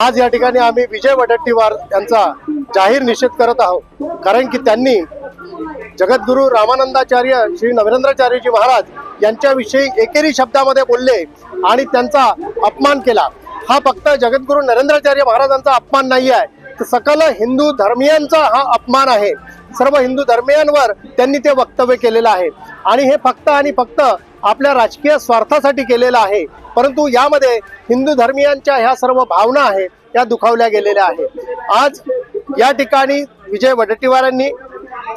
आज या ठिकाणी आम्ही विजय वडट्टीवार यांचा जाहीर निषेध करत आहोत. कारण की त्यांनी जगद्गुरु रामानंदाचार्य श्री नरेंद्राचार्यजी महाराज यांच्याविषयी एकेरी शब्दामध्ये बोलले आणि त्यांचा अपमान केला. हा फक्त जगद्गुरु नरेंद्राचार्य महाराजांचा अपमान नाही आहे सकल हिंदू धर्मियांचा हा अपमान आहे. सर्व हिंदू धर्मियांवर त्यांनी ते वक्तव्य केलेलं आहे. आणि हे फक्त आणि फक्त आपल्या राजकीय स्वार्थासाठी केलेलं आहे. परंतु यामध्ये हिंदू धर्मियांच्या ह्या सर्व भावना आहे त्या दुखावल्या गेलेल्या आहेत. आज या ठिकाणी विजय वडट्टीवारांनी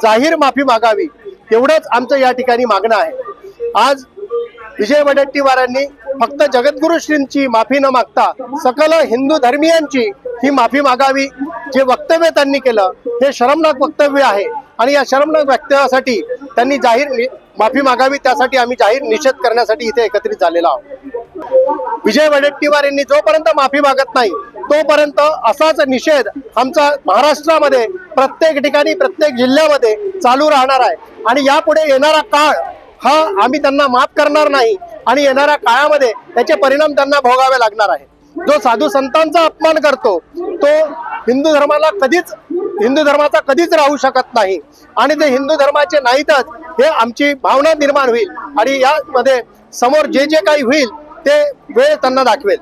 जाहीर माफी मागावी एवढंच आमचं या ठिकाणी मागणं आहे. आज विजय वडट्टीवारांनी फक्त जगद्गुरु श्रींची माफी न मागता सकल हिंदू धर्मियांची ही माफी मागावी जे वक्तव्य त्यांनी केलं हे शरमनाक वक्तव्य आहे. आणि या शरमनाक वक्तव्यासाठी त्यांनी जाहीर माफी मागावी त्यासाठी आम्ही जाहीर निषेध करण्यासाठी इथे एकत्रित झालेलो आहोत. विजय वडेट्टीवार यांनी जोपर्यंत माफी मागत नाही तोपर्यंत असाच निषेध आमचा महाराष्ट्रामध्ये प्रत्येक ठिकाणी प्रत्येक जिल्ह्यामध्ये चालू राहणार आहे. आणि यापुढे येणारा काळ हा आम्ही त्यांना माफ करणार नाही आणि येणाऱ्या काळामध्ये त्याचे परिणाम त्यांना भोगावे लागणार आहे. जो साधू संतांचा अपमान करतो तो हिंदू धर्माला कधीच हिंदू धर्माचा कधीच राहू शकत नाही. आणि ते हिंदू धर्माचे नाहीतच हे आमची भावना निर्माण होईल. आणि यामध्ये समोर जे जे काही होईल ते वेळ त्यांना दाखवेल.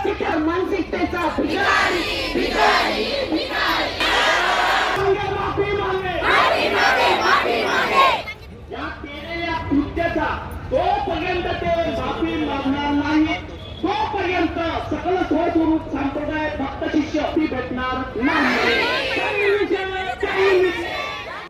मानसिक मानसिकतेचा या केलेल्या कृत्याचा तोपर्यंत ते माफी मागणार नाही. तोपर्यंत सकल स्वरूप संप्रदाय भक्त शिष्य भेटणार नाही.